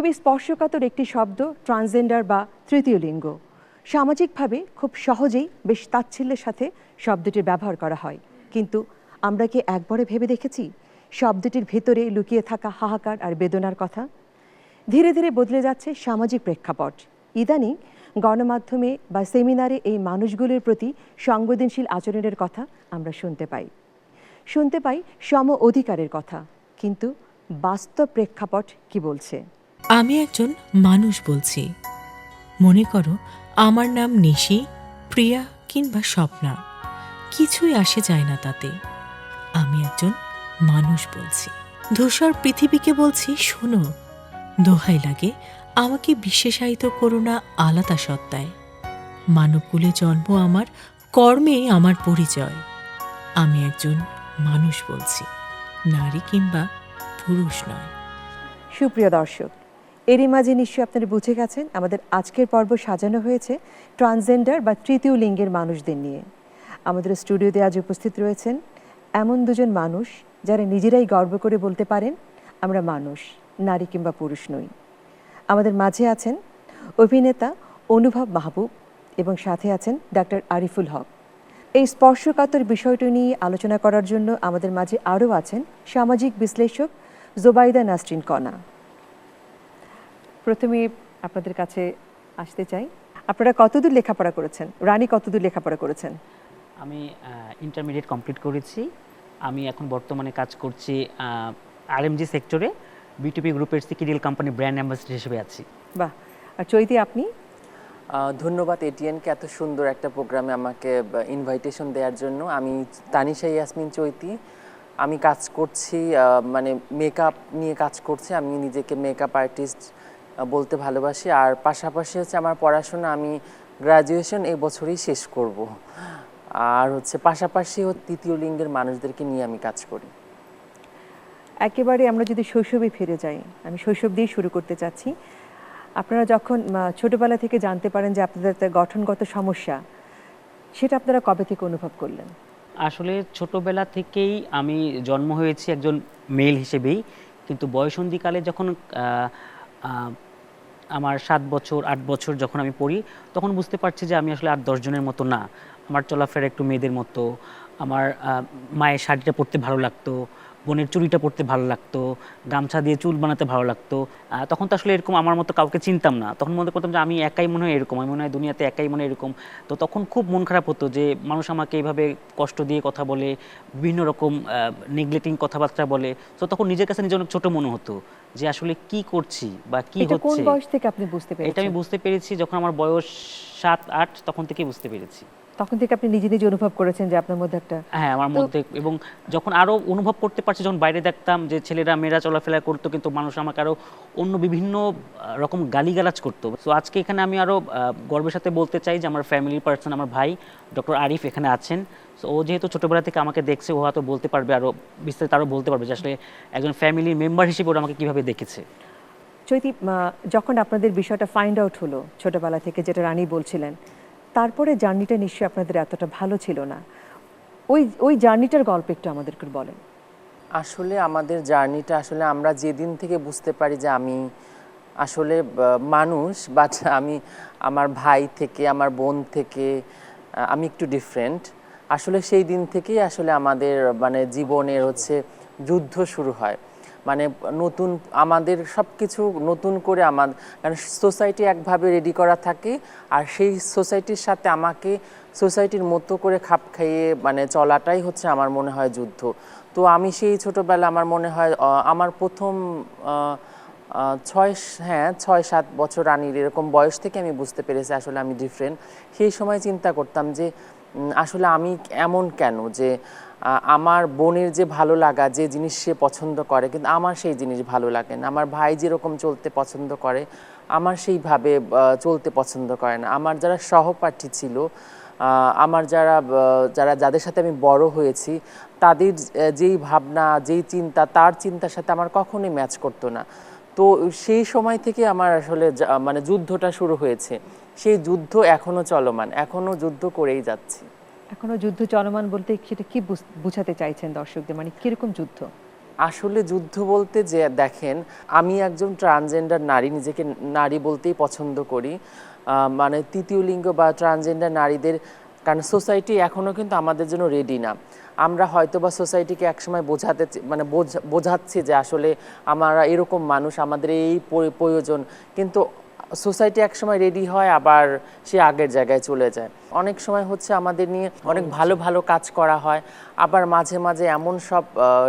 খুবই স্পর্শকাতর একটি শব্দ ট্রান্সজেন্ডার বা তৃতীয় লিঙ্গ। সামাজিকভাবে খুব সহজেই বেশ তাচ্ছিল্যের সাথে শব্দটির ব্যবহার করা হয়। কিন্তু আমরা কি একবারে ভেবে দেখেছি? শব্দটির ভেতরে লুকিয়ে থাকা হাহাকার আর বেদনার কথা? ধীরে ধীরে বদলে যাচ্ছে সামাজিক প্রেক্ষাপট। ইদানিং গণমাধ্যমে বা সেমিনারে এই মানুষগুলির প্রতি সংবেদনশীল আচরণের কথা আমরা শুনতে পাই। শুনতে পাই সম অধিকারের কথা। কিন্তু বাস্তব প্রেক্ষাপট কি বলছে? আমি একজন মানুষ বলছি। মনে করো, আমার নাম নিশি, প্রিয়া কিংবা স্বপ্না। কিছুই আসে যায় না তাতে। আমি একজন মানুষ বলছি। ধূসর পৃথিবীকে বলছি, শোনো, দোহাই লাগে, আমাকে বিশেষায়িত করো না আলাদা সত্তায়। মানবকুলে জন্ম আমার, কর্মে আমার পরিচয়। আমি একজন মানুষ বলছি, নারী কিংবা পুরুষ নয়। সুপ্রিয় দর্শক এরই মাঝে নিশ্চয়ই আপনারা বুঝে গেছেন, আমাদের আজকের পর্ব সাজানো হয়েছে ট্রান্সজেন্ডার বা তৃতীয় লিঙ্গের মানুষদের নিয়ে। আমাদের স্টুডিওতে আজ উপস্থিত রয়েছেন এমন দুজন মানুষ যারা নিজেরাই গর্ব করে বলতে পারেন, আমরা মানুষ, নারী কিংবা পুরুষ নই। আমাদের মাঝে আছেন অভিনেতা অনুভব মাহবুব এবং সাথে আছেন ডাক্তার আরিফুল হক। এই স্পর্শকাতর বিষয়টি নিয়ে আলোচনা করার জন্য আমাদের মাঝে আরও আছেন সামাজিক বিশ্লেষক জোবাইদা নাসরিন কণা। প্রথমে আপনাদের কাছে আসতে চাই। আপনারা কতদূর লেখাপড়া করেছেন? রানী কতদূর লেখাপড়া করেছেন? আমি ইন্টারমিডিয়েট কমপ্লিট করেছি। আমি এখন বর্তমানে কাজ করছি আরএমজি সেক্টরে বিটিপি গ্রুপের সিকিডিএল কোম্পানি ব্র্যান্ড অ্যাম্বাসেডর হিসেবে আছি। বাহ! আর চৈতি আপনি? ধন্যবাদ এটিএনকে এত সুন্দর একটা প্রোগ্রামে আমাকে ইনভাইটেশন দেওয়ার জন্য। আমি তানিশা ইয়াসমিন চৈতি। আমি কাজ করছি মানে মেকআপ নিয়ে কাজ করছি। আমি নিজেকে মেকআপ আর্টিস্ট বলতে ভালোবাসি। আর পাশাপাশি হচ্ছে আমার পড়াশোনা আমি গ্রাজুয়েশন এই বছরই শেষ করব। আর হচ্ছে পাশাপাশি তৃতীয় লিঙ্গের মানুষদেরকে নিয়ে আমি কাজ করি। একেবারে আমরা যদি শৈশবে ফিরে যাই আমি শৈশব দিয়ে শুরু করতে চাচ্ছি। আপনারা যখন ছোটবেলা থেকে জানতে পারেন যে আপনাদের একটা গঠনগত সমস্যা সেটা আপনারা কবে থেকে অনুভব করলেন? আসলে ছোটবেলা থেকেই আমি জন্ম হয়েছি একজন মেল হিসেবেই। কিন্তু বয়সন্ধিকালে যখন আমার সাত বছর, আট বছর যখন আমি পড়ি, তখন বুঝতে পারছি যে আমি আসলে আট দশজনের মতো না। আমার চলাফেরা একটু মেয়েদের মতো। আমার মায়ের শাড়িটা পরতে ভালো লাগতো। বোনের চুরিটা পরতে ভালো লাগতো গামছা দিয়ে চুল বানাতে ভালো লাগতো। তখন তো আসলে এরকম আমার মতো কাউকে চিনতাম না। তখন মনে করতাম যে আমি একাই মনে হয় এরকম আমি মনে হয় দুনিয়াতে একাই মনে হয় এরকম। তো তখন খুব মন খারাপ হতো যে মানুষ আমাকে এইভাবে কষ্ট দিয়ে কথা বলে বিভিন্ন রকম নেগলেটিং কথাবার্তা বলে। তো তখন নিজের কাছে নিজের অনেক ছোট মনে হতো যে আসলে কি করছি বা কি কোন হচ্ছে। বয়স থেকে আপনি বুঝতে এটা আমি বুঝতে পেরেছি যখন আমার বয়স সাত আট তখন থেকেই বুঝতে পেরেছি। তখন থেকে আপনি নিজে নিজে অনুভব করেছেন যে আপনার মধ্যে একটা হ্যাঁ আমার মধ্যে এবং যখন আরও অনুভব করতে পারছি যখন বাইরে দেখতাম যে ছেলেরা মেয়েরা চলাফেরা করতো কিন্তু মানুষ আমাকে আরও অন্য বিভিন্ন রকম গালিগালাজ করতো। তো আজকে এখানে আমি আরও আহ, গর্বের সাথে বলতে চাই যে আমার ফ্যামিলির পার্সন আমার ভাই ডক্টর আরিফ এখানে আছেন। তো ও যেহেতু ছোটবেলা থেকে আমাকে দেখছে ও হয়তো বলতে পারবে আরও বিস্তারিত আরও বলতে পারবে যে আসলে একজন ফ্যামিলির মেম্বার হিসেবে ওরা আমাকে কীভাবে দেখেছে। চৈতি যখন আপনাদের বিষয়টা ফাইন্ড আউট হলো ছোটবেলা থেকে যেটা রানী বলছিলেন তারপরে জার্নিটা নিশ্চয়ই আপনাদের এতটা ভালো ছিল না। ওই ওই জার্নিটার গল্প একটু আমাদেরকে বলেন। আসলে আমাদের জার্নিটা আসলে আমরা যেদিন থেকে বুঝতে পারি যে আমি আসলে মানুষ বাট আমি আমার ভাই থেকে, আমার বোন থেকে আমি একটু ডিফারেন্ট আসলে সেই দিন থেকেই আসলে আমাদের মানে জীবনের হচ্ছে যুদ্ধ শুরু হয়। মানে নতুন আমাদের সব কিছু নতুন করে আমার কারণ সোসাইটি একভাবে রেডি করা থাকে, আর সেই সোসাইটির সাথে আমাকে সোসাইটির মতো করে খাপ খাইয়ে মানে চলাটাই হচ্ছে আমার মনে হয় যুদ্ধ। তো আমি সেই ছোটবেলা আমার মনে হয় আমার প্রথম ছয় হ্যাঁ ছয়, সাত বছর রানীর এরকম বয়স থেকে আমি বুঝতে পেরেছি আসলে আমি ডিফারেন্ট সেই সময় চিন্তা করতাম যে আসলে আমি এমন কেন যে আমার বোনের যে ভালো লাগা, যে জিনিস সে পছন্দ করে, কিন্তু আমার সেই জিনিস ভালো লাগে না। আমার ভাই যেরকম চলতে পছন্দ করে, আমার সেইভাবে চলতে পছন্দ করে না। আমার যারা সহপাঠী ছিল আমার যারা যারা, যাদের সাথে আমি বড় হয়েছি, তাদের যেই ভাবনা, যেই চিন্তা, তার চিন্তার সাথে আমার কখনোই ম্যাচ করতো না। তো সেই সময় থেকে আমার আসলে মানে যুদ্ধটা শুরু হয়েছে। সেই যুদ্ধ এখনও চলমান এখনও যুদ্ধ করেই যাচ্ছি। এখনও যুদ্ধ চলমান বলতে সেটা কি বুঝ- বুঝাতে চাইছেন দর্শকদের? মানে কীরকম যুদ্ধ? আসলে যুদ্ধ বলতে যে, দেখেন, আমি একজন ট্রান্সজেন্ডার নারী, নিজেকে নারী বলতেই পছন্দ করি। মানে তৃতীয় লিঙ্গ বা ট্রান্সজেন্ডার নারীদের, কারণ সোসাইটি এখনও কিন্তু আমাদের জন্য রেডি না। আমরা হয়তো বা সোসাইটিকে একসময় বোঝাতে মানে বোঝা- বোঝাচ্ছি যে, আসলে আমরা এরকম মানুষ, আমাদের এই প্রয়োজন। কিন্তু সোসাইটি একসময় রেডি হয় আবার সে আগের জায়গায় চলে যায়। অনেক সময় হচ্ছে আমাদের নিয়ে অনেক ভালো ভালো কাজ করা হয় আবার মাঝে মাঝে এমন সব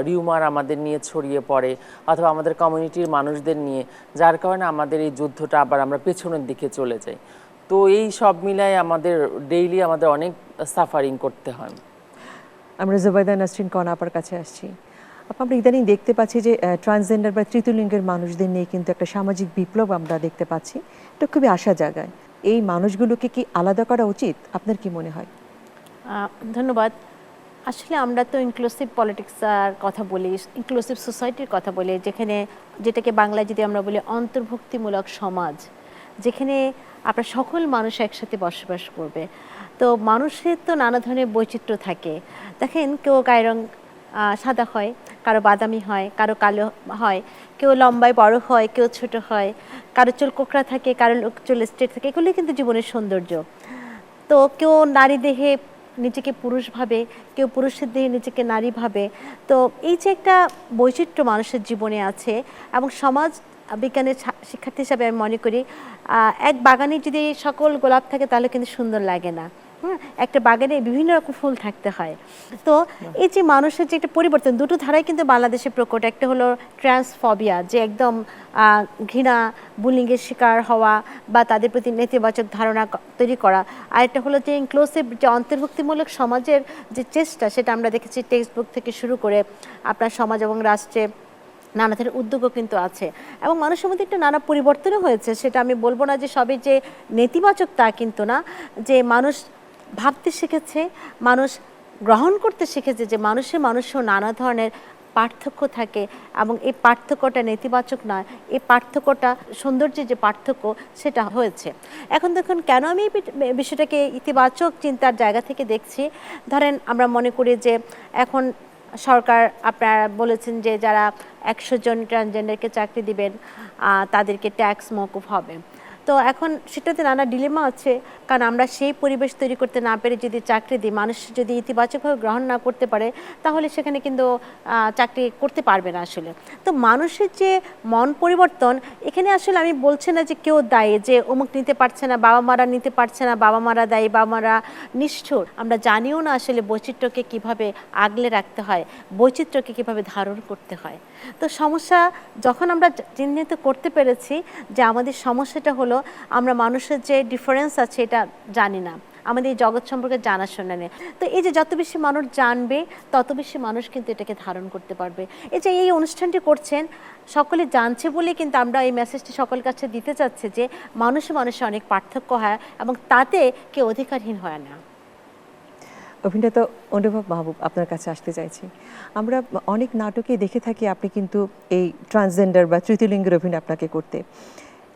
রিউমার আমাদের নিয়ে ছড়িয়ে পড়ে অথবা আমাদের কমিউনিটির মানুষদের নিয়ে যার কারণে আমাদের এই যুদ্ধটা আবার আমরা পেছনের দিকে চলে যাই। তো এই সব মিলাই আমাদের ডেইলি আমাদের অনেক সাফারিং করতে হয়। আমরা জুবাইদা নাসরিন কণা আপার কাছে আসছি। আমরা ইদানিং দেখতে পাচ্ছি যে ট্রান্সজেন্ডার বা তৃতীয় লিঙ্গের মানুষদের নিয়ে কিন্তু একটা সামাজিক বিপ্লব আমরা দেখতে পাচ্ছি। এটা খুবই আশা জাগায়। এই মানুষগুলোকে কি আলাদা করা উচিত? আপনার কি মনে হয়? ধন্যবাদ। আসলে আমরা তো ইনক্লুসিভ পলিটিক্সের কথা বলি ইনক্লুসিভ সোসাইটির কথা বলি যেখানে যেটাকে বাংলায় যদি আমরা বলি অন্তর্ভুক্তিমূলক সমাজ যেখানে আপনার সকল মানুষ একসাথে বসবাস করবে। তো মানুষের তো নানা ধরনের বৈচিত্র্য থাকে। দেখেন কেউ গায়ের রং আহ, সাদা হয়, কারও বাদামি হয়, কারও কালো হয়, কেউ লম্বায় বড় হয়, কেউ ছোট হয়, কারও চুল কোকড়া থাকে, কারও চুল স্ট্রেট থাকে, এগুলোই কিন্তু জীবনের সৌন্দর্য। তো কেউ নারী দেহে নিজেকে পুরুষ ভাবে, কেউ পুরুষের দেহে নিজেকে নারী ভাবে, তো এই যে একটা বৈচিত্র্য মানুষের জীবনে আছে এবং সমাজ বিজ্ঞানের শিক্ষার্থী হিসাবে আমি মনে করি এক বাগানে যদি সকল গোলাপ থাকে তাহলে কিন্তু সুন্দর লাগে না। হুম, একটা বাগানে বিভিন্ন রকম ফুল থাকতে হয়। তো এই যে মানুষের যে একটা পরিবর্তন, দুটো ধারাই কিন্তু বাংলাদেশে প্রকট। একটা হলো ট্রান্সফবিয়া, যে একদম ঘৃণা, বুলিংয়ের শিকার হওয়া বা তাদের প্রতি নেতিবাচক ধারণা তৈরি করা। আর একটা হলো যে ইনক্লুসিভ যে অন্তর্ভুক্তিমূলক সমাজের যে চেষ্টা, সেটা আমরা দেখেছি টেক্সট বুক থেকে শুরু করে আপনার সমাজ এবং রাষ্ট্রে নানা ধরনের উদ্যোগও কিন্তু আছে। এবং মানুষের মধ্যে একটা নানা পরিবর্তনও হয়েছে, সেটা আমি বলব না যে সবই যে নেতিবাচক তা কিন্তু না, যে মানুষ ভাবতে শিখেছে, মানুষ গ্রহণ করতে শিখেছে যে মানুষের মানুষও নানা ধরনের পার্থক্য থাকে এবং এই পার্থক্যটা নেতিবাচক নয়, এই পার্থক্যটা সৌন্দর্যের যে পার্থক্য সেটা হয়েছে। এখন দেখুন, কেন আমি বিষয়টাকে ইতিবাচক চিন্তার জায়গা থেকে দেখছি? ধরেন আমরা মনে করি যে এখন সরকার আপনারা বলেছেন যে যারা একশো জন ট্রান্সজেন্ডারকে চাকরি দিবেন তাদেরকে ট্যাক্স মকুফ হবে। তো এখন সেটাতে নানা ডিলেমা আছে। কারণ আমরা সেই পরিবেশ তৈরি করতে না পেরে যদি চাকরি দিই, মানুষ যদি ইতিবাচকভাবে গ্রহণ না করতে পারে, তাহলে সেখানে কিন্তু চাকরি করতে পারবে না আসলে। তো মানুষের যে মন পরিবর্তন, এখানে আসলে আমি বলছি না যে কেউ দায়ী, যে অমুক নিতে পারছে না, বাবা মারা নিতে পারছে না, বাবা মারা দায়ী, বাবা মারা নিষ্ঠুর। আমরা জানিও না আসলে বৈচিত্র্যকে কীভাবে আগলে রাখতে হয়, বৈচিত্র্যকে কীভাবে ধারণ করতে হয়। তো সমস্যা যখন আমরা চিহ্নিত করতে পেরেছি যে আমাদের সমস্যাটা হলো আমরা মানুষের যে ডিফারেন্স আছে এটা জানি না। আমাদের এই জগৎ সম্পর্কে জানাশোনা নেই। তো এই যে যত বেশি মানুষ জানবে, তত বেশি মানুষ কিন্তু এটাকে ধারণ করতে পারবে। এই যে এই অনুষ্ঠানটি করছেন, সকলে জানছে বলে কিন্তু আমরা এই মেসেজটি সকল কাছে দিতে চাচ্ছি যে মানুষে মানুষে অনেক পার্থক্য হয় এবং তাতে কেউ অধিকারহীন হয় না। অভিনেতা অনুভব মাহবুব আপনার কাছে আসতে চাইছি। আমরা অনেক নাটকে দেখে থাকি আপনি কিন্তু এই ট্রান্সজেন্ডার বা তৃতীয়লিঙ্গের অভিনয় আপনাকে করতে।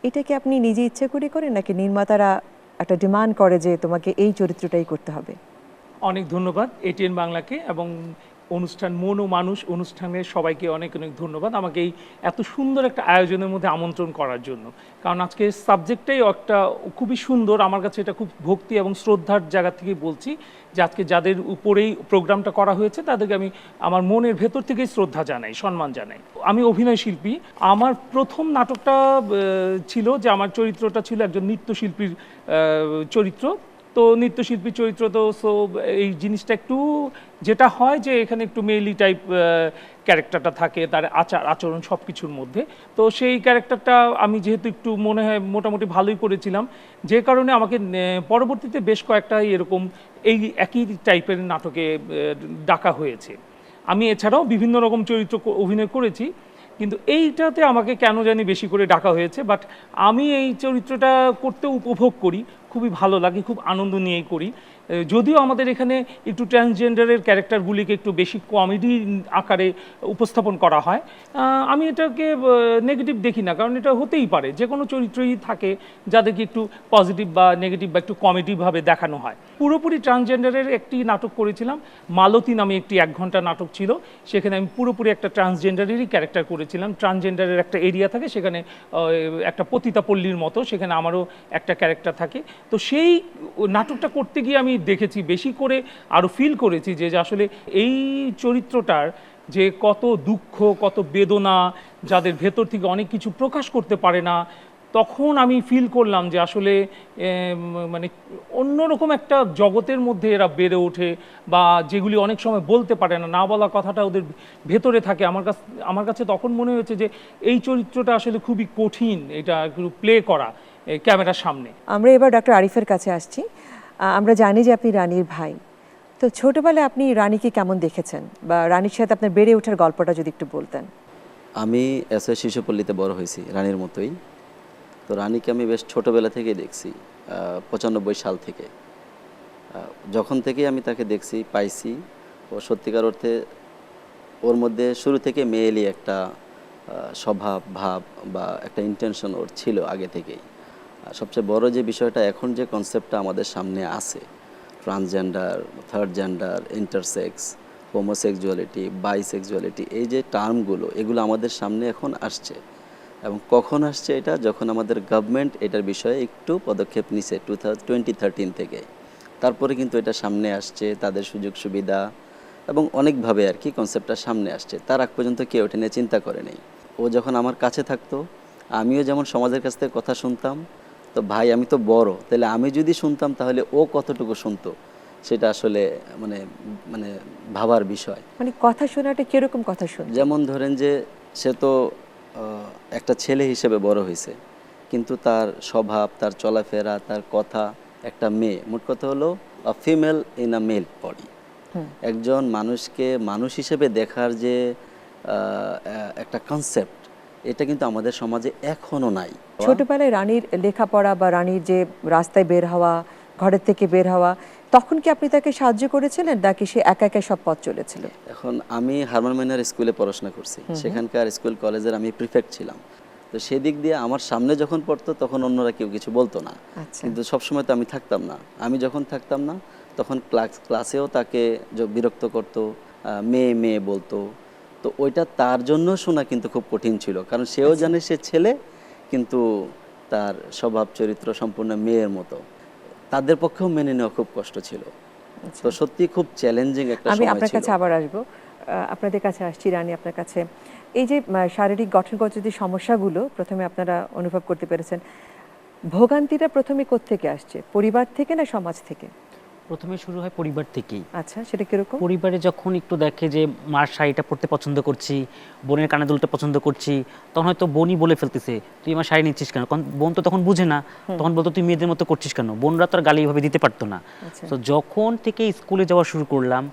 এটা কি আপনি নিজে ইচ্ছে করে করেন নাকি নির্মাতারা একটা ডিমান্ড করে যে তোমাকে এই চরিত্রটাই করতে হবে? অনেক ধন্যবাদ এটিএন বাংলাকে এবং অনুষ্ঠান মন ও মানুষ অনুষ্ঠানের সবাইকে অনেক অনেক ধন্যবাদ আমাকে এই এত সুন্দর একটা আয়োজনের মধ্যে আমন্ত্রণ করার জন্য। কারণ আজকে সাবজেক্টটাই একটা খুবই সুন্দর, আমার কাছে এটা খুব ভক্তি এবং শ্রদ্ধার জায়গা থেকে বলছি যে আজকে যাদের উপরেই প্রোগ্রামটা করা হয়েছে তাদেরকে আমি আমার মনের ভেতর থেকেই শ্রদ্ধা জানাই, সম্মান জানাই। আমি অভিনয় শিল্পী, আমার প্রথম নাটকটা ছিল যে আমার চরিত্রটা ছিল একজন নৃত্যশিল্পীর চরিত্র। তো নৃত্যশিল্পী চরিত্র তো সো এই জিনিসটা একটু, যেটা হয় যে এখানে একটু মেইলি টাইপ ক্যারেক্টারটা থাকে, তার আচার, আচরণ সব কিছুর মধ্যে। তো সেই ক্যারেক্টারটা আমি যেহেতু একটু মনে হয় মোটামুটি ভালোই করেছিলাম, যে কারণে আমাকে পরবর্তীতে বেশ কয়েকটা এরকম এই একই টাইপের নাটকে ডাকা হয়েছে। আমি এছাড়াও বিভিন্ন রকম চরিত্র অভিনয় করেছি, কিন্তু এইটাতে আমাকে কেন জানি বেশি করে ডাকা হয়েছে বাট আমি এই চরিত্রটা করতে উপভোগ করি। খুবই ভালো লাগে খুব আনন্দ নিয়েই করি। যদিও আমাদের এখানে একটু ট্রান্সজেন্ডারের ক্যারেক্টারগুলিকে একটু বেশি কমেডি আকারে উপস্থাপন করা হয় আমি এটাকে নেগেটিভ দেখি না, কারণ এটা হতেই পারে যে কোনো চরিত্রই থাকে যাদেরকে একটু পজিটিভ বা নেগেটিভ বা একটু কমেডিভাবে দেখানো হয়। পুরোপুরি ট্রান্সজেন্ডারের একটি নাটক করেছিলাম, মালতী নামে একটি এক ঘণ্টা নাটক ছিল, সেখানে আমি পুরোপুরি একটা ট্রান্সজেন্ডারেরই ক্যারেক্টার করেছিলাম ট্রান্সজেন্ডারের একটা এরিয়া থাকে, সেখানে একটা পতিতাপল্লীর মতো, সেখানে আমারও একটা ক্যারেক্টার থাকে। তো সেই নাটকটা করতে গিয়ে আমি দেখেছি, বেশি করে আরও ফিল করেছি যে আসলে এই চরিত্রটার যে কত দুঃখ, কত বেদনা যাদের ভেতর থেকে অনেক কিছু প্রকাশ করতে পারে না, তখন আমি ফিল করলাম যে আসলে মানে অন্যরকম একটা জগতের মধ্যে এরা বেড়ে ওঠে বা যেগুলি অনেক সময় বলতে পারে না না বলা কথাটা ওদের ভেতরে থাকে। আমার কাছে আমার কাছে তখন মনে হয়েছে যে এই চরিত্রটা আসলে খুবই কঠিন এটা প্লে করা ক্যামেরার সামনে। আমরা এবার ডক্টর আরিফের কাছে আসছি। আমরা জানি যে আপনি রানীর ভাই। তো ছোটবেলায় আপনি রানীকে কেমন দেখেছেন? বা রানীর সাথে আপনার বেড়ে ওঠার গল্পটা যদি একটু বলতেন। আমি এস শিশুপল্লীতে বড় হয়েছি, রানীর মতোই। তো রানীকে আমি বেশ ছোটোবেলা থেকেই দেখছি পঁচানব্বই সাল থেকে। যখন থেকেই আমি তাকে দেখছি, পাইছি, ও সত্যিকার অর্থে ওর মধ্যে শুরু থেকে মেয়েলি একটা স্বভাব, ভাব বা একটা ইন্টেনশন ওর ছিল আগে থেকেই। সবচেয়ে বড় যে বিষয়টা এখন যে কনসেপ্টটা আমাদের সামনে আছে transgender third gender intersex homosexuality bisexuality এই যে টার্মগুলো এগুলো আমাদের সামনে এখন আসছে। এবং কখন আসছে এটা? যখন আমাদের গভর্নমেন্ট এটার বিষয়ে একটু পদক্ষেপ নিছে টু টোয়েন্টি থার্টিন থেকে। তারপরে কিন্তু এটা সামনে আসছে, তাদের সুযোগ সুবিধা এবং অনেকভাবে আর কি কনসেপ্টটা সামনে আসছে। তার আগ পর্যন্ত কেউ এটা নিয়ে চিন্তা করে নেই। ও যখন আমার কাছে থাকতো, আমিও যেমন সমাজের কাছ থেকে কথা শুনতাম তো ভাই আমি তো বড়। তাহলে আমি যদি শুনতাম তাহলে ও কতটুকু শুনতো? সেটা আসলে মানে মানে ভাবার বিষয়। মানে কথা শোনাটা কীরকম কথা শুন যেমন ধরেন যে সে তো একটা ছেলে হিসেবে বড় হয়েছে কিন্তু তার স্বভাব তার চলাফেরা তার কথা একটা মেয়ে। মোট কথা হলো female in a male body একজন মানুষকে মানুষ হিসেবে দেখার যে একটা কনসেপ্ট এটা কিন্তু আমাদের সমাজে এখনও নাই। ছোটবেলায় রানীর লেখাপড়া বা রানীর যে রাস্তায় বের হওয়া ঘরের থেকে বের হওয়া তখন কি আপনি তাকে সাহায্য করেছিলেন নাকি সে একা একা সব পথ চলেছিল? এখন আমি হারমান মাইনার স্কুলে পড়াশোনা করছি। সেখানকার স্কুল কলেজের আমি প্রিফেক্ট ছিলাম। তো সেদিক দিয়ে আমার সামনে যখন পড়তো তখন অন্যরা কেউ কিছু বলতো না। আচ্ছা। কিন্তু সবসময় তো আমি থাকতাম না। আমি যখন থাকতাম না তখন ক্লাস ক্লাসেও তাকে য- বিরক্ত করতো মেয়ে মেয়ে বলতো। তো ওইটা তার জন্য শোনা কিন্তু খুব কঠিন ছিল কারণ সেও জানে সে ছেলে কিন্তু তার স্বভাব চরিত্র সম্পূর্ণ মেয়ের মতো। তাদের পক্ষেও মেনে নেওয়া খুব কষ্ট ছিল। তো সত্যি খুব চ্যালেঞ্জিং একটা আমি আপনার কাছে আবার আসব। আপনাদের কাছে আসছি রানী আপনার কাছে। এই যে শারীরিক গঠনগত যে সমস্যাগুলো প্রথমে আপনারা অনুভব করতে পেরেছেন ভোগান্তিটা প্রথমে কোত্থেকে আসছে? পরিবার থেকে না সমাজ থেকে? প্রথমে শুরু হয় পরিবার থেকেই। আচ্ছা সেটা কীরকম? পরিবারে যখন একটু দেখে যে মার শাড়িটা পরতে পছন্দ করছি বোনের কানে দুলতে পছন্দ করছি তখন হয়তো বোনই বলে ফেলতেছে তুই আমার শাড়ি নিচ্ছিস কেন? কারণ বোন তো তখন বুঝে না। তখন বলতো তুই মেয়েদের মতো করছিস কেন? বোনরা তো আর গালি এভাবে দিতে পারতো না। আচ্ছা। তো যখন থেকে স্কুলে যাওয়া শুরু করলাম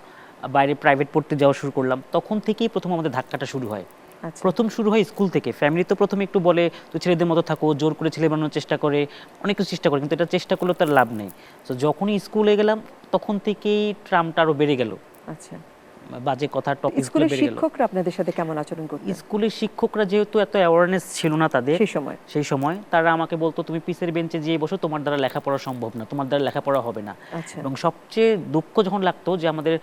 বাইরে প্রাইভেট পড়তে যাওয়া শুরু করলাম তখন থেকেই প্রথম আমাদের ধাক্কাটা শুরু হয়। আচ্ছা প্রথম শুরু হয় স্কুল থেকে। ফ্যামিলি তো প্রথমে একটু বলে তুই ছেলেদের মতো থাকো জোর করে ছেলে বানানোর চেষ্টা করে। অনেক কিছু চেষ্টা করে কিন্তু এটা চেষ্টা করলেও তার লাভ নেই। তো যখনই স্কুলে গেলাম তখন থেকেই ট্রামটা আরও বেড়ে গেল। আচ্ছা। বাজে কথা টপিক স্কুলের শিক্ষকরা আপনাদের সাথে কেমন আচরণ করতেন? স্কুলের শিক্ষকরা যেহেতু এত অ্যাওয়ারনেস ছিল না তাদের সেই সময়। সেই সময় তারা আমাকে বলতো তুমি পিসের বেঞ্চে যেয়ে বসো তোমার দ্বারা লেখাপড়া সম্ভব না তোমার দ্বারা লেখাপড়া হবে না। আচ্ছা। এবং সবচেয়ে দুঃখ যখন লাগতো যে আমাদের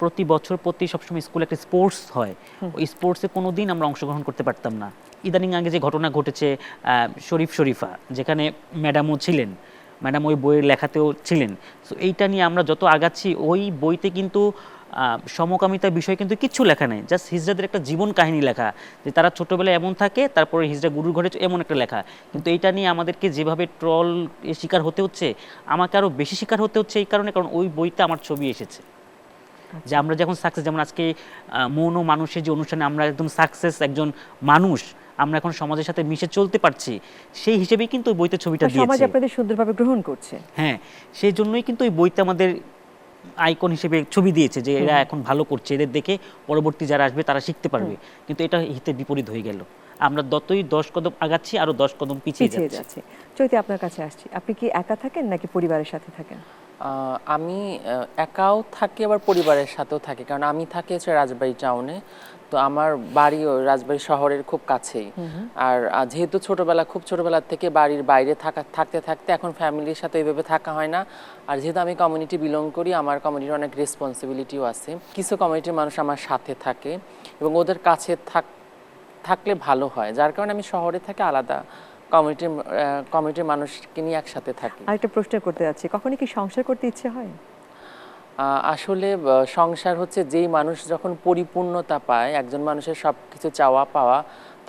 প্রতি বছর প্রতি সবসময় স্কুলে একটা স্পোর্টস হয়। ওই স্পোর্টসে কোনো দিন আমরা অংশগ্রহণ করতে পারতাম না। ইদানিং আগে যে ঘটনা ঘটেছে শরীফ শরীফা যেখানে ম্যাডামও ছিলেন ম্যাডাম ওই বইয়ের লেখাতেও ছিলেন। সো এইটা নিয়ে আমরা যত আগাচ্ছি ওই বইতে কিন্তু আহ, সমকামিতার বিষয় কিন্তু কিচ্ছু লেখা নেই। জাস্ট হিজড়াদের একটা জীবন কাহিনী লেখা যে তারা ছোটবেলায় এমন থাকে তারপরে হিজড়া গুরুর ঘরে এমন একটা লেখা। কিন্তু এইটা নিয়ে আমাদেরকে যেভাবে ট্রল শিকার হতে হচ্ছে আমাকে আরও বেশি শিকার হতে হচ্ছে এই কারণে কারণ ওই বইতে আমার ছবি এসেছে। যে আমরা যখন সাকসেস যেমন আজকে মৌন মানুষের যে অনুষ্ঠানে আমরা একদম সাকসেস একজন মানুষ আমরা এখন সমাজের সাথে মিশে চলতে পারছি সেই হিসেবেই কিন্তু ওই বইতে ছবিটা বা সমাজ দিয়েছে। আপনাদের সুন্দরভাবে গ্রহণ করছে। হ্যাঁ সেই জন্যই কিন্তু ওই বইতে আমাদের আইকন হিসেবে ছবি দিয়েছে যে এরা এখন ভালো করছে এদের দেখে পরবর্তী যারা আসবে তারা শিখতে পারবে। কিন্তু এটা হিতে বিপরীত হয়ে গেল। আমরা যতই দশ কদম আগাচ্ছি আরও দশ কদম পিছিয়ে যাচ্ছি। চৈতি আপনার কাছে আসছি। আপনি কি একা থাকেন নাকি পরিবারের সাথে থাকেন? আমি একাও থাকি আবার পরিবারের সাথেও থাকি। কারণ আমি থাকি হচ্ছে রাজবাড়ি টাউনে তো আমার বাড়িও রাজবাড়ি শহরের খুব কাছেই। আর যেহেতু ছোটবেলা খুব ছোটবেলা থেকে বাড়ির বাইরে থাকা থাকতে থাকতে এখন ফ্যামিলির সাথে এইভাবে থাকা হয় না। আর যেহেতু আমি কমিউনিটি বিলং করি আমার কমিউনিটির অনেক রেসপন্সিবিলিটিও আছে। কিছু কমিউনিটির মানুষ আমার সাথে থাকে এবং ওদের কাছে থাক থাকলে ভালো হয়। যার কারণে আমি শহরে থাকি আলাদা কমিউনিটির কমিটির মানুষকে নিয়ে একসাথে থাকি। আরেকটা প্রশ্ন করতে যাচ্ছি কখনো কি সংসার করতে ইচ্ছে হয়? আহ, আসলে সংসার হচ্ছে যেই মানুষ যখন পরিপূর্ণতা পায় একজন মানুষের সব কিছু চাওয়া পাওয়া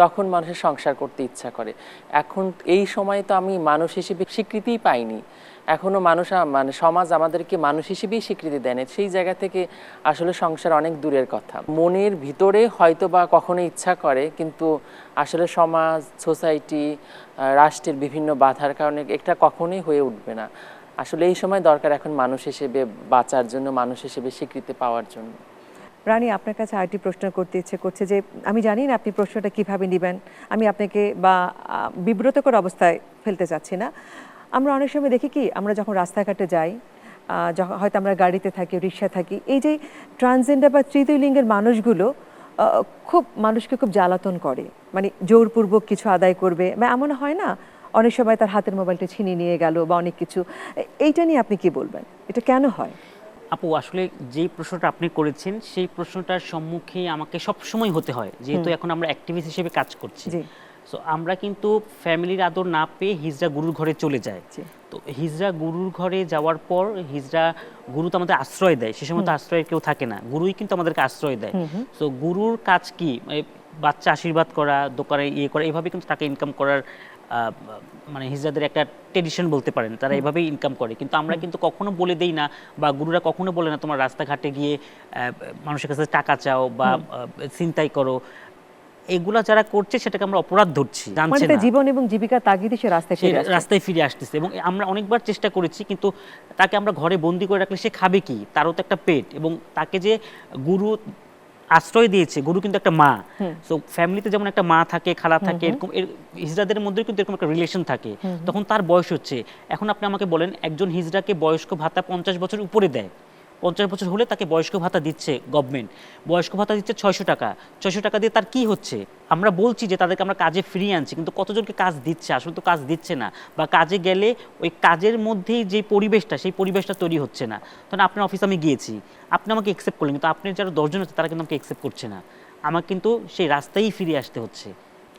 তখন মানুষের সংসার করতে ইচ্ছা করে। এখন এই সময় তো আমি মানুষ হিসেবে স্বীকৃতিই পাইনি। এখনও মানুষ মানে সমাজ আমাদেরকে মানুষ হিসেবেই স্বীকৃতি দেয় না। সেই জায়গা থেকে আসলে সংসার অনেক দূরের কথা। মনের ভিতরে হয়তো বা কখনো ইচ্ছা করে, কিন্তু আসলে সমাজ, সোসাইটি রাষ্ট্রের বিভিন্ন বাধার কারণে এটা কখনোই হয়ে উঠবে না। আসলে এই সময় দরকার এখন মানুষ হিসেবে বাঁচার জন্য, মানুষ হিসেবে স্বীকৃতি পাওয়ার জন্য। রানী আপনার কাছে আরেকটি প্রশ্ন করতে ইচ্ছে করছে যে, আমি জানি না আপনি প্রশ্নটা কীভাবে নেবেন। আমি আপনাকে বা বিব্রতকর অবস্থায় ফেলতে চাচ্ছি না। আমরা অনেক সময় দেখি কি, আমরা যখন রাস্তাঘাটে যাই হয়তো আমরা গাড়িতে থাকি রিক্সা থাকি, এই যে ট্রান্সজেন্ডার বা তৃতীয় লিঙ্গের মানুষগুলো খুব মানুষকে খুব জ্বালাতন করে। মানে জোরপূর্বক কিছু আদায় করবে, বা এমন হয় না, অনেক সময় তার হাতের মোবাইলটা ছিনিয়ে নিয়ে গেল বা অনেক কিছু। এইটা নিয়ে আপনি কি বলবেন? এটা কেন হয়? আপু আসলে যেই প্রশ্নটা আপনি করেছেন সেই প্রশ্নটার সম্মুখে আমাকে সব সময় হতে হয় যেহেতু এখন আমরা অ্যাক্টিভিস্ট হিসেবে কাজ করছি। সো আমরা কিন্তু ফ্যামিলির আদর না পেয়ে হিজড়া গুরুর ঘরে চলে যায় তো হিজড়া গুরুর ঘরে যাওয়ার পর হিজরা গুরু তো আমাদের আশ্রয় দেয় সে সময় তো আশ্রয়ের কেউ থাকে না গুরুই কিন্তু আমাদেরকে আশ্রয় দেয়। তো গুরুর কাজ কি? বাচ্চা আশীর্বাদ করা দোকানে ইয়ে করা এভাবে কিন্তু টাকা ইনকাম করার মানে হিজড়াদের একটা ট্রেডিশন বলতে পারেন তারা এভাবেই ইনকাম করে। কিন্তু আমরা কিন্তু কখনো বলে দেই না বা গুরুরা কখনো বলে না তোমার রাস্তাঘাটে গিয়ে মানুষের কাছে টাকা চাও বা আহ, ছিনতাই করো। এগুলা যারা করছে সেটাকে আমরা অপরাধ ধরছি মানে জানছে না। জীবন এবং জীবিকা তাগিদে সে রাস্তায় ফিরে রাস্তায় ফিরে আসতেছে এবং আমরা অনেকবার চেষ্টা করেছি কিন্তু তাকে আমরা ঘরে বন্দি করে রাখলে সে খাবে কি? তারও তো একটা পেট এবং তাকে যে গুরু আশ্রয় দিয়েছে গুরু কিন্তু একটা মা। সো ফ্যামিলিতে যেমন একটা মা থাকে খালা থাকে এরকম এর- হিজড়াদের মধ্যে কিন্তু এরকম একটা রিলেশন থাকে। তখন তার বয়স হচ্ছে। এখন আপনি আমাকে বলেন একজন হিজড়াকে বয়স্ক ভাতা পঞ্চাশ বছর উপরে দেয়। পঞ্চাশ বছর হলে তাকে বয়স্ক ভাতা দিচ্ছে গভর্নমেন্ট বয়স্ক ভাতা দিচ্ছে ছয়শো টাকা। ছয়শো টাকা দিয়ে তার কি হচ্ছে? আমরা বলছি যে তাদেরকে আমরা কাজে ফিরিয়ে আনছি, কিন্তু কতজনকে কাজ দিচ্ছে? আসলে তো কাজ দিচ্ছে না। বা কাজে গেলে ওই কাজের মধ্যেই যে পরিবেশটা, সেই পরিবেশটা তৈরি হচ্ছে না। তখন আপনার অফিসে আমি গিয়েছি। আপনি আমাকে একসেপ্ট করলেন, কিন্তু আপনার যারা দশজন আছে, তারা কিন্তু আমাকে একসেপ্ট করছে না। আমার কিন্তু সেই রাস্তায় ফিরে আসতে হচ্ছে।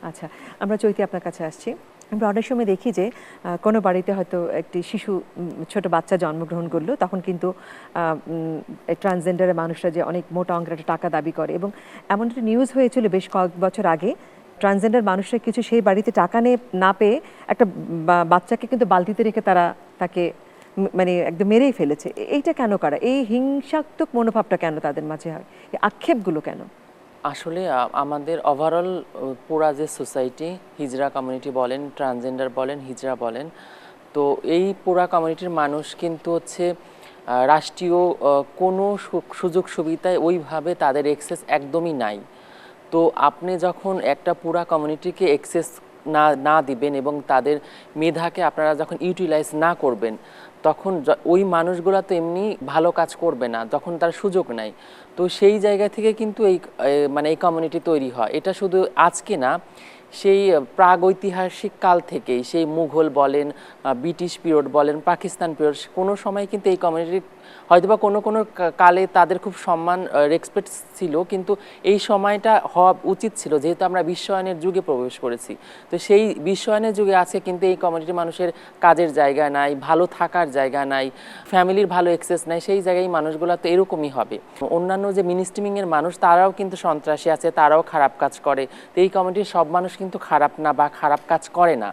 আচ্ছা আমরা চৈতি আপনার কাছে আসছি। আমরা অনেক সময় দেখি যে কোনো বাড়িতে হয়তো একটি শিশু ছোট বাচ্চা জন্মগ্রহণ করল, তখন কিন্তু ট্রান্সজেন্ডারের মানুষরা যে অনেক মোটা অঙ্কের একটা টাকা দাবি করে এবং এমন একটা নিউজ হয়েছিল বেশ কয়েক বছর আগে ট্রান্সজেন্ডার মানুষরা কিছু সেই বাড়িতে টাকা নিয়ে না পেয়ে একটা বাচ্চাকে কিন্তু বালতিতে রেখে তারা তাকে মানে একদম মেরেই ফেলেছে। এইটা কেন করা? এই হিংসাত্মক মনোভাবটা কেন তাদের মাঝে হয়? এই আক্ষেপগুলো কেন? আসলে আমাদের ওভারঅল পুরা যে সোসাইটি হিজরা কমিউনিটি বলেন ট্রান্সজেন্ডার বলেন, হিজরা বলেন, তো এই পুরা কমিউনিটির মানুষ কিন্তু হচ্ছে রাষ্ট্রীয় কোনো সুযোগ সুবিধায় ওইভাবে তাদের এক্সেস একদমই নাই। তো আপনি যখন একটা পুরা কমিউনিটিকে এক্সেস না না দিবেন এবং তাদের মেধাকে আপনারা যখন ইউটিলাইজ না করবেন তখন ওই মানুষগুলো তো এমনি ভালো কাজ করবে না, যখন তার সুযোগ নাই। তো সেই জায়গা থেকে কিন্তু এই মানে এই কমিউনিটি তৈরি হয়। এটা শুধু আজকে না সেই প্রাগৈতিহাসিক কাল থেকেই সেই মুঘল বলেন ব্রিটিশ পিরিয়ড বলেন, পাকিস্তান পিরিয়ড, কোনো সময় কিন্তু এই কমিউনিটি হয়তোবা কোনো কোনো কালে তাদের খুব সম্মান রেসপেক্ট ছিল, কিন্তু এই সময়টা হওয়া উচিত ছিল, যেহেতু আমরা বিশ্বায়নের যুগে প্রবেশ করেছি। তো সেই বিশ্বায়নের যুগে আছে কিন্তু এই কমিউনিটি মানুষের কাজের জায়গা নাই, ভালো থাকার জায়গা নাই, ফ্যামিলির ভালো এক্সেস নাই, সেই জায়গায় মানুষগুলো তো এরকমই হবে। অন্যান্য যে মিনিস্ট্রিমিংয়ের মানুষ, তারাও কিন্তু সন্ত্রাসী আছে, তারাও খারাপ কাজ করে। তো এই কমিউনিটির সব মানুষ কিন্তু খারাপ না বা খারাপ কাজ করে না।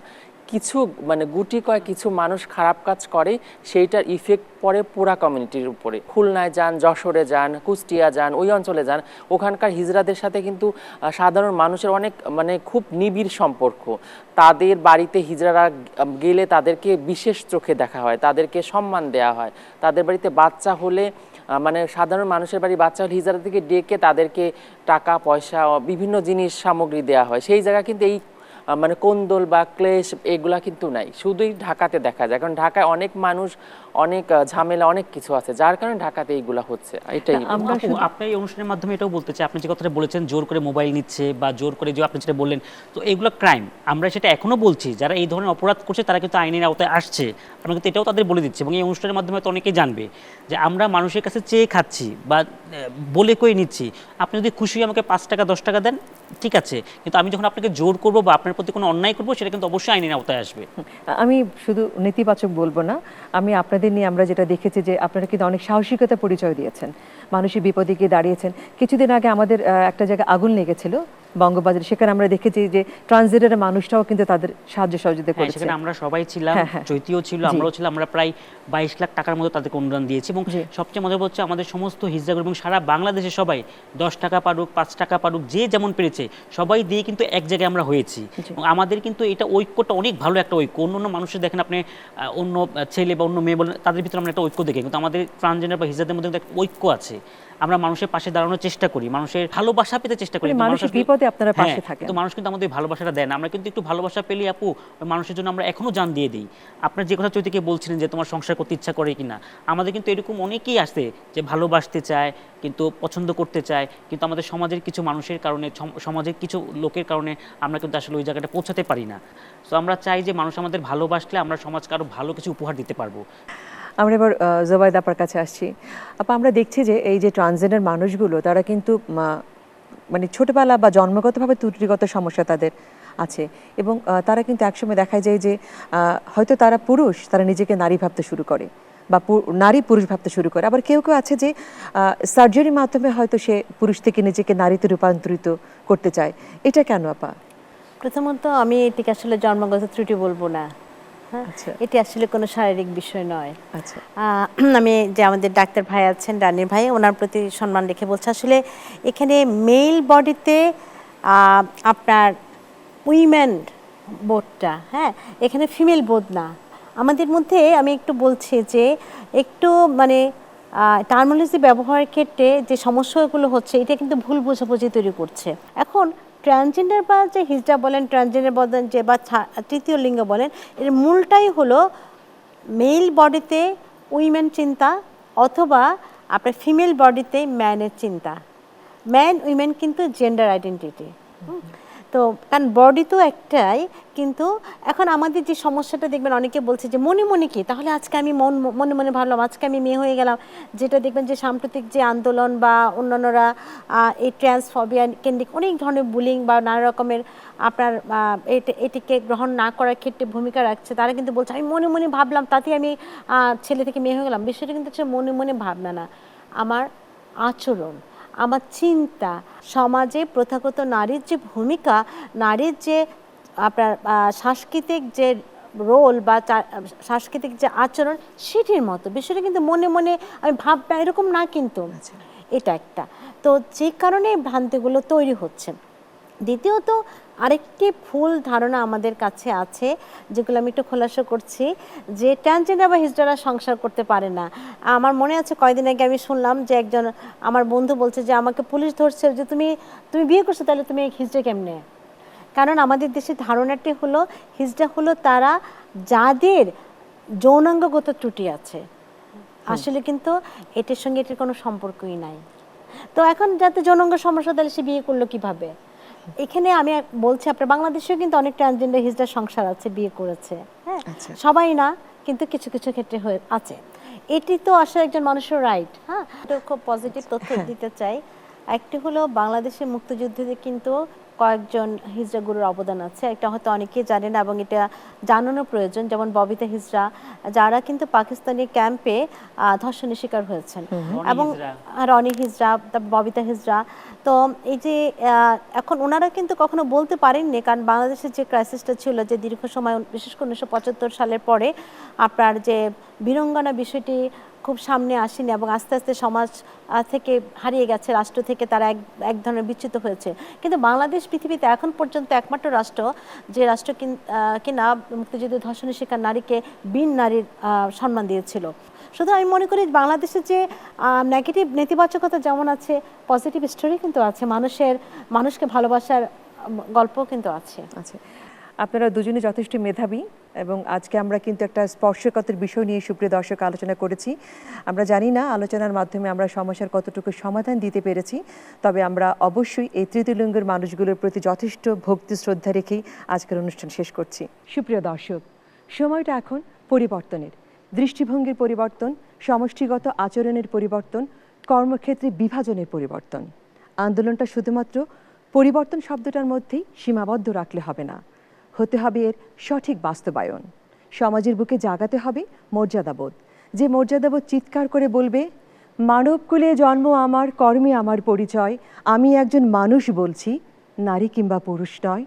কিছু মানে গুটি কয় কিছু মানুষ খারাপ কাজ করে, সেইটার ইফেক্ট পড়ে পুরা কমিউনিটির উপরে। খুলনায় যান, যশোরে যান, কুষ্টিয়া যান, ওই অঞ্চলে যান, ওখানকার হিজড়াদের সাথে কিন্তু সাধারণ মানুষের অনেক মানে খুব নিবিড় সম্পর্ক। তাদের বাড়িতে হিজড়ারা গেলে তাদেরকে বিশেষ চোখে দেখা হয়, তাদেরকে সম্মান দেওয়া হয়। তাদের বাড়িতে বাচ্চা হলে মানে সাধারণ মানুষের বাড়ি বাচ্চা হলে হিজারা থেকে ডেকে তাদেরকে টাকা, পয়সা বিভিন্ন জিনিস, সামগ্রী দেওয়া হয়। সেই জায়গা কিন্তু এই মানে কোন্দল বা ক্লেশ, এগুলা কিন্তু নাই। শুধুই ঢাকাতে দেখা যায়। কারণ ঢাকায় অনেক মানুষ অনেক ঝামেলা অনেক কিছু আছে যার কারণে ঢাকাতে এইগুলা হচ্ছে। এটাই। আমরা আপু, আপনার এই অনুষ্ঠানের মাধ্যমে এটাও বলতে চাই আপনি যে কথাটা বলেছেন জোর করে মোবাইল নিচ্ছে বা জোর করে যে আপনি যেটা বললেন তো এইগুলো ক্রাইম। আমরা সেটা এখনও বলছি যারা এই ধরনের অপরাধ করছে তারা কিন্তু আইনের আওতায় আসছে। আমরা কিন্তু এটাও তাদের বলে দিচ্ছি এবং এই অনুষ্ঠানের মাধ্যমে তো অনেকেই জানবে যে আমরা মানুষের কাছে চেয়ে খাচ্ছি বা বলে কই নিচ্ছি। আপনি যদি খুশি হয়ে আমাকে পাঁচ টাকা দশ টাকা দেন ঠিক আছে। কিন্তু আমি যখন আপনাকে জোর করব বা আপনার প্রতি কোনো অন্যায় করব সেটা কিন্তু অবশ্যই আইনের আওতায় আসবে। আমি শুধু নেতিবাচক বলব না আমি আপনাদের নিয়ে আমরা যেটা দেখেছি যে আপনারা কিন্তু অনেক সাহসিকতা পরিচয় দিয়েছেন। মানুষের বিপদে গিয়ে দাঁড়িয়েছেন। কিছুদিন আগে আমাদের একটা জায়গায় আগুন লেগেছিল। বঙ্গবাজারে সেখানে আমরা দেখেছি যে ট্রান্সজেন্ডারের মানুষটাও কিন্তু তাদের সাহায্য সহযোগিতা হ্যাঁ, করেছে। সেখানে আমরা সবাই ছিলাম হ্যাঁ, হ্যাঁ। চৈতিও ছিল আমরাও ছিলাম আমরা প্রায় বাইশ লাখ টাকার মতো তাদেরকে অনুদান দিয়েছি এবং সবচেয়ে মজা হচ্ছে আমাদের সমস্ত হিজড়া এবং সারা বাংলাদেশে সবাই দশ টাকা পারুক পাঁচ টাকা পারুক যে যেমন পেরেছে সবাই দিয়ে কিন্তু এক জায়গায় আমরা হয়েছি। এবং আমাদের কিন্তু এটা ঐক্যটা অনেক ভালো একটা ঐক্য। অন্য অন্য মানুষের দেখেন আপনি অন্য ছেলে বা অন্য মেয়ে বলেন তাদের ভিতরে আমরা একটা ঐক্য দেখি। কিন্তু আমাদের ট্রান্সজেন্ডার বা হিজড়াদের মধ্যে একটা ঐক্য আছে। আমরা মানুষের পাশে দাঁড়ানোর চেষ্টা করি মানুষের ভালোবাসা পেতে চেষ্টা করি মানে মানুষের মানুষ বিপদে আপনারা পাশে হ্যাঁ, থাকেন। কিন্তু মানুষ কিন্তু আমাদের ভালোবাসাটা দেয় না। আমরা কিন্তু একটু ভালোবাসা পেলে আপু মানুষের জন্য আমরা এখনও জান দিয়ে দিই। আপনার যে কথা চৈতিকে বলছিলেন যে তোমার সংসার করতে ইচ্ছা করে কিনা আমাদের কিন্তু এরকম অনেকেই আসে যে ভালোবাসতে চায় কিন্তু পছন্দ করতে চায় কিন্তু আমাদের সমাজের কিছু মানুষের কারণে সমাজের কিছু লোকের কারণে আমরা কিন্তু আসলে ওই জায়গাটা পৌঁছাতে পারি না। তো আমরা চাই যে মানুষ আমাদের ভালোবাসলে আমরা সমাজকে আরও ভালো কিছু উপহার দিতে পারব। আমরা এবার জোবাইদ আপার কাছে আসছি। আপা, আমরা দেখছি যে এই যে ট্রান্সজেন্ডার মানুষগুলো, তারা কিন্তু মানে ছোটবেলা বা জন্মগতভাবে ত্রুটিগত সমস্যা তাদের আছে এবং তারা কিন্তু একসময় দেখা যায় যে হয়তো তারা পুরুষ, তারা নিজেকে নারী ভাবতে শুরু করে বা নারী পুরুষ ভাবতে শুরু করে। আবার কেউ কেউ আছে যে সার্জারির মাধ্যমে হয়তো সে পুরুষ থেকে নিজেকে নারীতে রূপান্তরিত করতে চায়। এটা কেন আপা? প্রথমত আমি এটিকে আসলে জন্মগত ত্রুটি বলব না। হ্যাঁ আচ্ছা। এটি আসলে কোনো শারীরিক বিষয় নয়। আচ্ছা। আমি যে আমাদের ডাক্তার ভাই আছেন রানীর ভাই ওনার প্রতি সম্মান রেখে বলছে আসলে এখানে মেল বডিতে আপনার উইমেন বোধটা হ্যাঁ এখানে ফিমেল বোধ না। আমাদের মধ্যে আমি একটু বলছি যে একটু মানে টার্মোলজি ব্যবহারের ক্ষেত্রে যে সমস্যাগুলো হচ্ছে এটা কিন্তু ভুল বোঝাবুঝি তৈরি করছে। এখন ট্রান্সজেন্ডার বা যে হিজড়া বলেন ট্রান্সজেন্ডার বলেন, যে বা তৃতীয় লিঙ্গ বলেন, এর মূলটাই হলো মেল বডিতে উইমেন চিন্তা অথবা আপনার ফিমেল বডিতে ম্যানের চিন্তা। ম্যান উইমেন কিন্তু জেন্ডার আইডেন্টিটি তো, কারণ বডি তো একটাই, কিন্তু এখন আমাদের যে সমস্যাটা দেখবেন, অনেকে বলছে যে, মনে মনে কি? তাহলে আজকে আমি মন, মনে মনে ভাবলাম, আজকে আমি মেয়ে হয়ে গেলাম। যেটা দেখবেন যে, সাম্প্রতিক যে আন্দোলন বা অন্যান্যরা এই ট্রান্সফবিয়া কেন্দ্রিক অনেক ধরনের বুলিং বা নানা রকমের, আপনার এটি- এটিকে গ্রহণ না করার ক্ষেত্রে ভূমিকা রাখছে, তারা কিন্তু বলছে, আমি মনে মনে ভাবলাম, তাতে আমি ছেলে থেকে মেয়ে হয়ে গেলাম। বিষয়টা কিন্তু হচ্ছে মনে মনে ভাবনা না। আমার আচরণ। আমার চিন্তা। সমাজে প্রথাগত নারীর যে ভূমিকা নারীর যে আপনার সাংস্কৃতিক যে রোল বা সাংস্কৃতিক যে আচরণ সেটির মতো। বিষয়টা কিন্তু মনে মনে আমি ভাবনা এরকম না কিন্তু। এটা একটা। তো যে কারণে ভ্রান্তিগুলো তৈরি হচ্ছে। দ্বিতীয়ত আরেকটি ভুল ধারণা আমাদের কাছে আছে যেগুলো আমি একটু খোলাসা করছি যে ট্রান্সজেন্ডার বা হিজড়ারা সংসার করতে পারে না। আমার মনে আছে কয়েকদিন আগে আমি শুনলাম যে একজন আমার বন্ধু বলছে যে আমাকে পুলিশ ধরছে যে তুমি তুমি বিয়ে করছ তাহলে তুমি হিজড়া কেমনে? কারণ আমাদের দেশে ধারণাটি হলো হিজড়া হলো তারা যাদের যৌনাঙ্গগত ত্রুটি আছে। আসলে কিন্তু এটির সঙ্গে এটির কোনো সম্পর্কই নাই। তো এখন যাতে যৌনাঙ্গ সমস্যা তাহলে সে বিয়ে করল কীভাবে? এখানে আমি বলছি আপনার বাংলাদেশেও কিন্তু অনেক ট্রান্সজেন্ডার হিজড়া সংসার আছে বিয়ে করেছে হ্যাঁ? সবাই না কিন্তু কিছু কিছু ক্ষেত্রে হয়ে আছে। এটি তো আসলে একজন মানুষের রাইট হ্যাঁ? খুব পজিটিভ তথ্য দিতে চাই। একটি হলো বাংলাদেশের মুক্তিযুদ্ধে কিন্তু কয়েকজন হিজড়া গুরুর অবদান আছে। একটা হয়তো অনেকেই জানে না এবং এটা জানানো প্রয়োজন। যেমন ববিতা হিজড়া যারা কিন্তু পাকিস্তানি ক্যাম্পে ধর্ষণের শিকার হয়েছেন। এবং রনি হিজড়া তারপর ববিতা হিজড়া তো এই যে এখন ওনারা কিন্তু কখনো বলতে পারেননি কারণ বাংলাদেশের যে ক্রাইসিসটা ছিল যে দীর্ঘ সময় বিশেষ করে উনিশশো পঁচাত্তর সালের পরে আপনার যে বীরঙ্গনা বিষয়টি খুব সামনে আসেনি এবং আস্তে আস্তে সমাজ থেকে হারিয়ে গেছে রাষ্ট্র থেকে তারা এক এক ধরনের বিচ্যুত হয়েছে। কিন্তু বাংলাদেশ পৃথিবীতে এখন পর্যন্ত একমাত্র রাষ্ট্র যে রাষ্ট্র কিন- মুক্তিযুদ্ধ ধর্ষণের শিকার নারীকে বিন নারীর সম্মান দিয়েছিল। শুধু আমি মনে করি বাংলাদেশের যে নেগেটিভ নেতিবাচকতা যেমন আছে পজিটিভ স্টোরি কিন্তু আছে। মানুষের মানুষকে ভালোবাসার উম, গল্পও কিন্তু আছে। আচ্ছা আপনারা দুজনে যথেষ্ট মেধাবী এবং আজকে আমরা কিন্তু একটা স্পর্শকাতর বিষয় নিয়ে সুপ্রিয় দর্শক আলোচনা করেছি। আমরা জানি না আলোচনার মাধ্যমে আমরা সমস্যার কতটুকু সমাধান দিতে পেরেছি, তবে আমরা অবশ্যই এই তৃতীয় লিঙ্গের মানুষগুলোর প্রতি যথেষ্ট ভক্তি, শ্রদ্ধা রেখেই আজকের অনুষ্ঠান শেষ করছি। সুপ্রিয় দর্শক, সময়টা এখন পরিবর্তনের। দৃষ্টিভঙ্গির পরিবর্তন, সমষ্টিগত আচরণের পরিবর্তন, কর্মক্ষেত্রে বিভাজনের পরিবর্তন। আন্দোলনটা শুধুমাত্র পরিবর্তন শব্দটার মধ্যেই সীমাবদ্ধ রাখলে হবে না। হতে হবে এর সঠিক বাস্তবায়ন। সমাজের বুকে জাগাতে হবে মর্যাদাবোধ। যে মর্যাদাবোধ চিৎকার করে বলবে, মানবকুলে জন্ম আমার, কর্মে আমার পরিচয়, আমি একজন মানুষ বলছি, নারী কিংবা পুরুষ নয়।